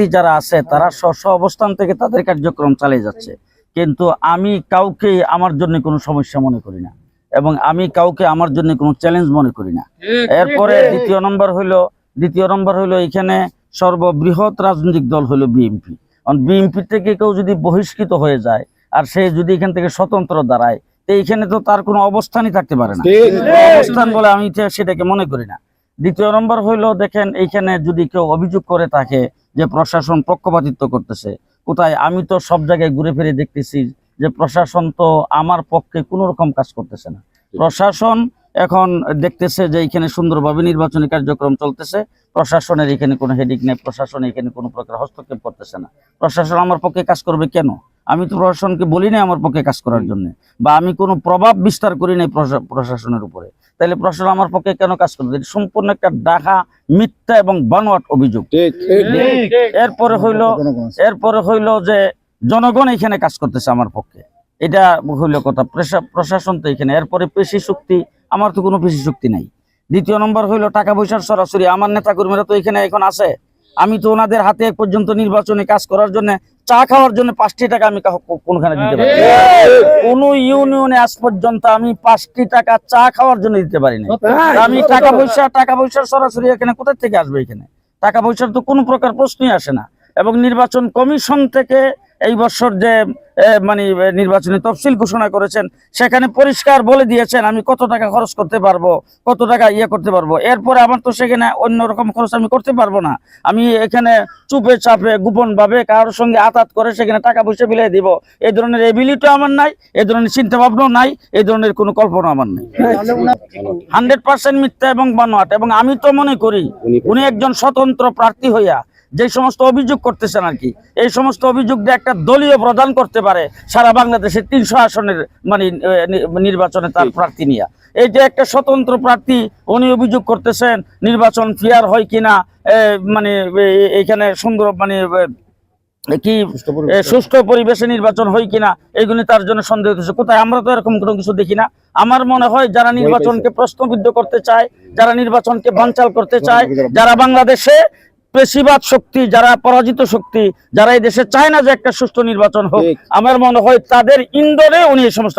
প্রার্থী যারা আছে তারা স্ব অবস্থান থেকে তাদের কার্যক্রম চালিয়ে যাচ্ছে। কিন্তু আমি কাউকে আমার জন্য কোনো সমস্যা মনে করি না এবং আমি কাউকে আমার জন্য কোনো চ্যালেঞ্জ মনে করি না। এরপরে দ্বিতীয় নম্বর হইল দ্বিতীয় নম্বর হইল এখানে সর্ববৃহৎ রাজনৈতিক দল হইল বিএনপি বিএনপি থেকে কেউ যদি বহিষ্কৃত হয়ে যায় আর সে যদি এখান থেকে স্বতন্ত্র দাঁড়ায় তো এইখানে তো তার কোনো অবস্থানই থাকতে পারে না। অবস্থান বলে আমি সেটাকে মনে করি না। দ্বিতীয় নম্বর হইল দেখেন এইখানে যদি কেউ অভিযোগ করে থাকে যে প্রশাসন পক্ষপাতিত্ব করতেছে কোথায়? আমি তো সব জায়গায় ঘুরে ফিরে দেখতেছি যে প্রশাসন তো আমার পক্ষে কোনো রকম কাজ করতেছে না। প্রশাসন এখন দেখতেছে যে এখানে সুন্দরভাবে নির্বাচনী কার্যক্রম চলতেছে। প্রশাসনের এখানে কোনো হেডিক নেই প্রশাসন এখানে কোনো প্রকার হস্তক্ষেপ করতেছে না। প্রশাসন আমার পক্ষে কাজ করবে কেন? আমি তো প্রশাসনকে বলি না আমার পক্ষে কাজ করার জন্য। বা আমি কোনো প্রভাব বিস্তার করি নাই প্রশাসনের উপরে। তাহলে প্রশাসন আমার পক্ষে কেন কাজ করবে? এটা সম্পূর্ণ একটা ডাকা মিথ্যা এবং বানোয়াট অভিযোগ। এরপরে হইল এরপরে হইল যে জনগণ এখানে কাজ করতেছে আমার পক্ষে। এটা হইল কথা। প্রশাসন তো এখানে। এরপরে পেশি শক্তি আমার তো কোনো পেশি শক্তি নাই। দ্বিতীয় নম্বর হইল টাকা পয়সার সরাসরি। আমার নেতা কর্মীরা তো এখানে এখন আছে। আমি তো ওনাদের হাতে পর্যন্ত নির্বাচনে কাজ করার জন্য চা খাওয়ার জন্য পাঁচটি টাকা আমি কোনখানে দিতে পারি কোন ইউনিয়নে আজ পর্যন্ত আমি পাঁচটি টাকা চা খাওয়ার জন্য দিতে পারি না আমি টাকা পয়সা টাকা পয়সা সরাসরি এখানে কোথা থেকে আসবে এখানে? টাকা পয়সার তো কোনো প্রকার প্রশ্নই আসে না। এবং নির্বাচন কমিশন থেকে এই বছর যে মানে নির্বাচনী তফসিল ঘোষণা করেছেন, সেখানে পরিষ্কার বলে দিয়েছেন, আমি কত টাকা খরচ করতে পারব, কত টাকা ইয়ে করতে পারব। এরপরে আমার তো সেখানে অন্য রকম খরচ আমি করতে পারব না। আমি এখানে চুপে চাপে গোপন ভাবে কারোর সঙ্গে আতাত করে সেখানে টাকা পয়সা বিলিয়ে দিব। এই ধরনের এবিলিটি আমার নাই এই ধরনের চিন্তা ভাবনাও নাই এই ধরনের কোনো কল্পনা আমার নেই। হান্ড্রেড পার্সেন্ট মিথ্যা এবং বানোয়াট, এবং আমি তো মনে করি, উনি একজন স্বতন্ত্র প্রার্থী হইয়া যে সমস্ত অভিযোগ করতেছেন আর কি এই সমস্ত অভিযোগ দিয়ে একটা দলীয় প্রদান করতে পারে সারা বাংলাদেশের তিনশো আসনের মানে নির্বাচনে তার প্রার্থী নিয়ে। এই যে একটা স্বতন্ত্র প্রার্থী উনি অভিযোগ করতেছেন নির্বাচন ফেয়ার হয় কিনা মানে এ- এইখানে সুন্দর মানে কি সুস্থ পরিবেশে। নির্বাচন হয় কিনা এইগুলি তার জন্য সন্দেহ হচ্ছে। কোথায়? আমরা তো এরকম কোনো কিছু দেখি না। আমার মনে হয় যারা নির্বাচনকে প্রশ্নবিদ্ধ করতে চায় যারা নির্বাচনকে বানচাল করতে চায় যারা বাংলাদেশে পেশিবাদ শক্তি যারা পরাজিত শক্তি যারা এই দেশে চায় না যে একটা সুস্থ নির্বাচন হোক আমার মনে হয় তাদের ইন্দোরে উনি এই সমস্ত